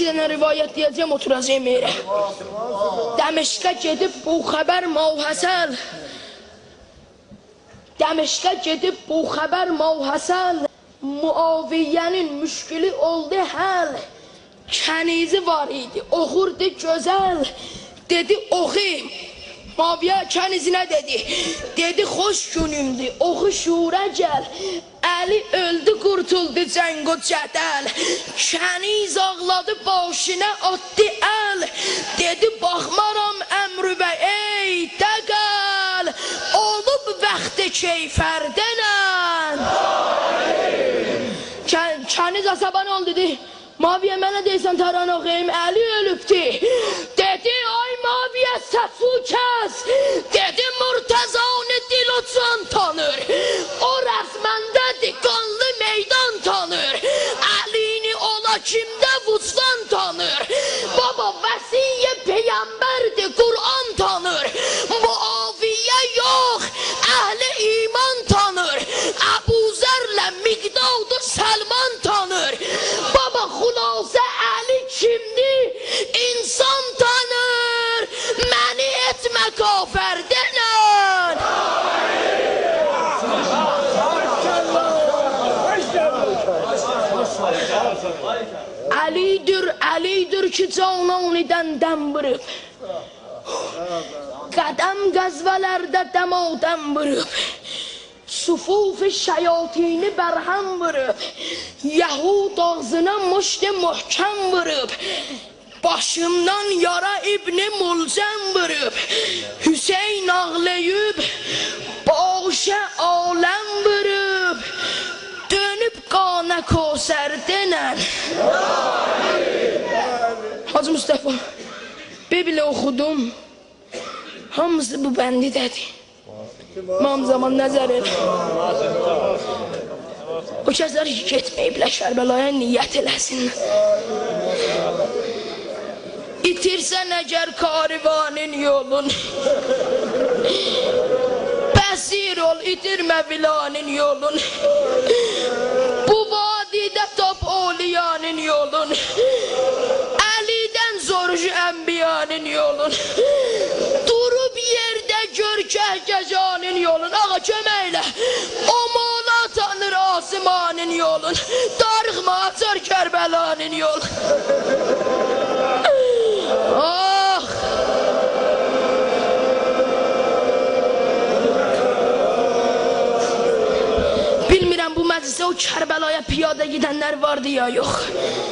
iki dənə rivayət deyəcəm, oturacağım yerə. Dəməşqə gedib bu xəbər Mavhəsən. Dəməşqə gedib bu xəbər Mavhəsən. Muaviyyənin müşkili oldu həll. Kənizi var idi, oxurdu gözəl. Dedi oxuyum. Maviyə kənizinə dedi. Dedi xoş günümdür, oxu şura gəl. Əli öldü, qurtuldu cəng o cədəl. Kəniz ağladı, başına atdı əl. Dedi baxmaram əmrü bəy, ey dəqəl. Olub vaxtı keyfərdənən. Kən, kəniz asaban ol dedi. Maviyə mənə deyirsən taran oxuyayım, Əli ölübdü. Dedi, ay Kəs. Dedi, Murtəzanı dil uçan tanır. O rəsməndədir, qanlı meydan tanır. Əlini ola kimdə vucdan tanır. Baba, vəsiyə peyəmbərdir, Qur'an tanır. Məni etmə kafərdənən. Əlidir, Əlidir ki, cananidən dəm vurub. Qədəm qəzvələrdə dəmadən vurub. Sufuf şeyatini bərhəm. Yahud ağzına muşt möhkəm vurub. Başımdan yara İbni Mulcəm vurub. Hacı Mustafa, Bibli oxudum. Hamısı bu bəndidədir. İmam zaman nəzər et. O kəslər ki, getməyiblər Kərbəlaya niyyət eləsin. İtirsən əgər karivanın yolun. Bəsir ol, itirmə vilanın yolun. Bu vadidə top oliyanın yolun. Əlidən zorucu ənbiyanın yolun. Durub yerdə gör kəhkəcanın yolun. Ağa köməklə. O mola tanır asimanın yolun. Darıxma açar Kərbəlanın yol. Ah! Bilmirəm bu məclisə o Kərbəlaya piyada gedənlər vardı ya yox.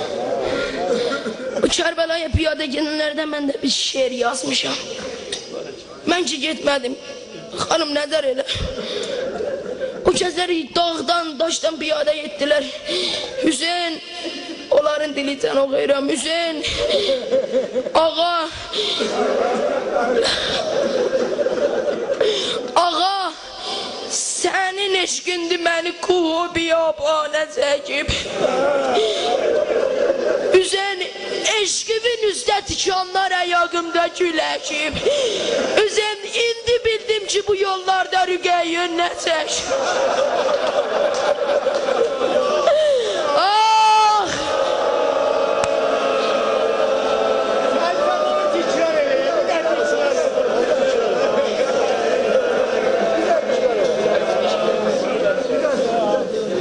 O Kərbəlaya piyada gedənlərdən mən də bir şeir yazmışam. Mən ki getmədim. Xanım nəzər elə. O kəsləri dağdan, daşdan piyada getdilər. Hüseyn, onların dilindən oxuyuram. Hüseyn, ağa, ağa, sənin eşqindi məni kuhu biyabana çəkib. Hüseyn, eşqimin üstə tikanlar əyağımda güləşib. Hüseyn, indi bildim ki, bu yollarda rüqəyyün nəçək. Ah!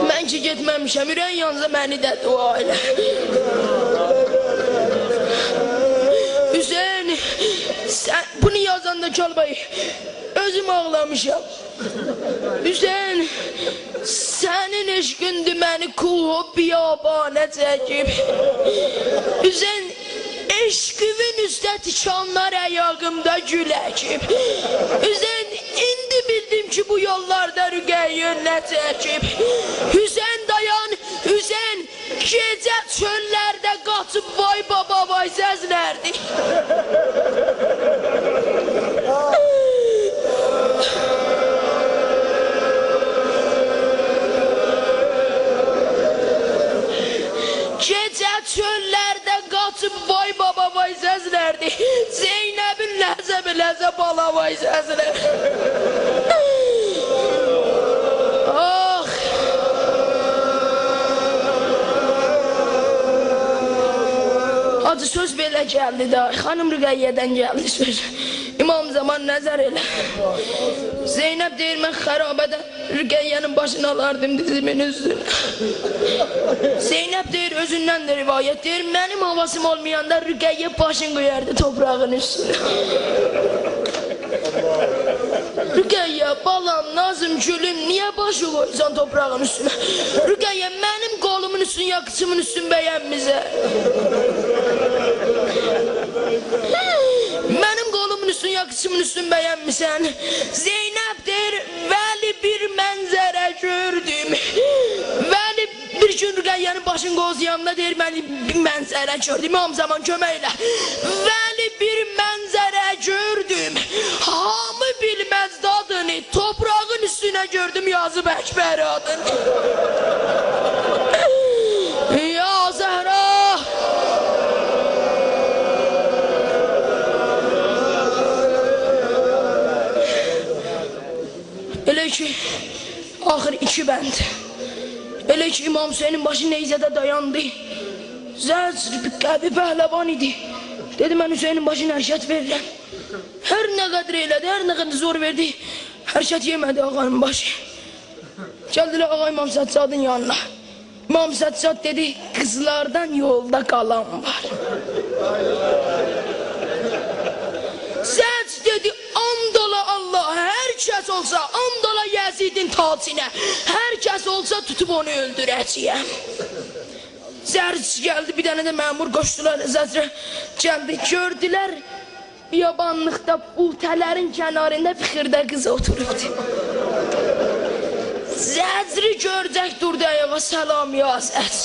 Mən ki getməmişəm, məni də dua elə. Sən bunu yazanda Çalbay, özüm ağlamışam. Hüseyin, sənin eşqindi məni kuhu biyabana çəkib. Hüseyin, eşqimin üstə tikanlar əyağımda güləkib. Hüseyin, indi bildim ki, bu yollarda rüqəyyün nə çəkib. Hüseyin, gecə çöllərdə qaçıb vay baba vay səzlərdi. Gecə çöllərdə qaçıb vay baba vay səzlərdi. Zeynəbin ləzə bala vay səzlər. Hacı söz belə gəldi də, xanım Rüqəyyədən gəldi söz. İmam zaman nəzər elə. Zeynəb deyir, mən xərabədə Rüqəyyənin başını alardım dizimin üstünə. Zeynəb deyir, özündən də rivayət deyir, mənim havasım olmayanda Rüqəyyə başını qoyardı toprağın üstünə. Rüqəyyə, balam, Nazım, gülüm, niyə başı qoysan toprağın üstünə? Rüqəyyə, mənim qolumun üstün, yakıçımın üstün bəyənmizə. Mənim qolumun üstün, yakıçımın üstün bəyənmisən. Zeynəb deyir, vəli bir mənzərə gördüm. Vəli bir gün Rüqəyyənin başın qozuyanda deyir, mən bir mənzərə gördüm. İmam zaman kömək elə. Vəli bir mənzərə gördüm. Üstünə gördüm yazıb Əkbər adını. Ya Zəhra! Elə ki, axır iki bənd. Elə ki, İmam Hüseynin başı neyzədə dayandı. Zəcr bir qəbi pəhləvan idi. Dedi, mən Hüseynin başına hərəkət verirəm. Hər nə qədər elədi, hər nə qədər zor verdi. Hərəkət yemədi ağanın başı. Gəldilər ağa İmam Səccadın yanına. İmam Səccad dedi, qızlardan yolda qalan var. Zəc dedi, and ola Allah, hər kəs olsa, and ola Yəzidin tacına, hər kəs olsa tutub onu öldürəcəyəm. Zərc gəldi, bir dənə də məmur qoşdular, Zəcrə gəldi, gördülər, yabanlıqda buhtələrin kənarında bir xırda qız oturubdu. Zəcri görcək durdu ayağa, salam ya Zəc.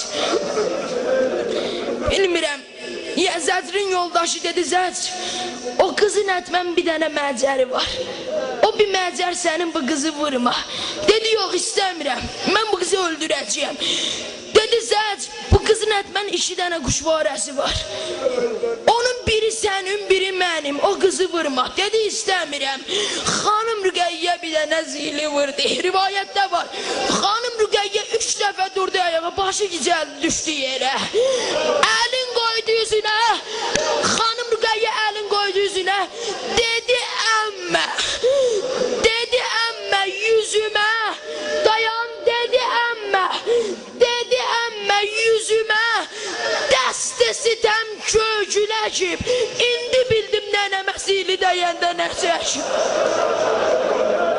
Bilmirəm, ya Zəcrin yoldaşı dedi Zəc, o qızın ətmən bir dənə məcəri var. O bir məcər sənin bu qızı vurma. Dedi yox istəmirəm, mən bu qızı öldürəcəyəm. Dedi Zəc, bu qızın ətmən iki dənə quşvarəsi var. Onun biri sənin, biri mənim. O qızı vurma. Dedi istəmirəm. Xanım Rüqəyyə bir dənə zili vurdu. Rivayətdə var. Xanım Rüqəyyə üç dəfə durdu ayağa, başı gicəldi düşdü yerə. Əlin qoydu üzünə. Köküləcib. İndi bildim nənəmə zili dəyəndə nə çəkib.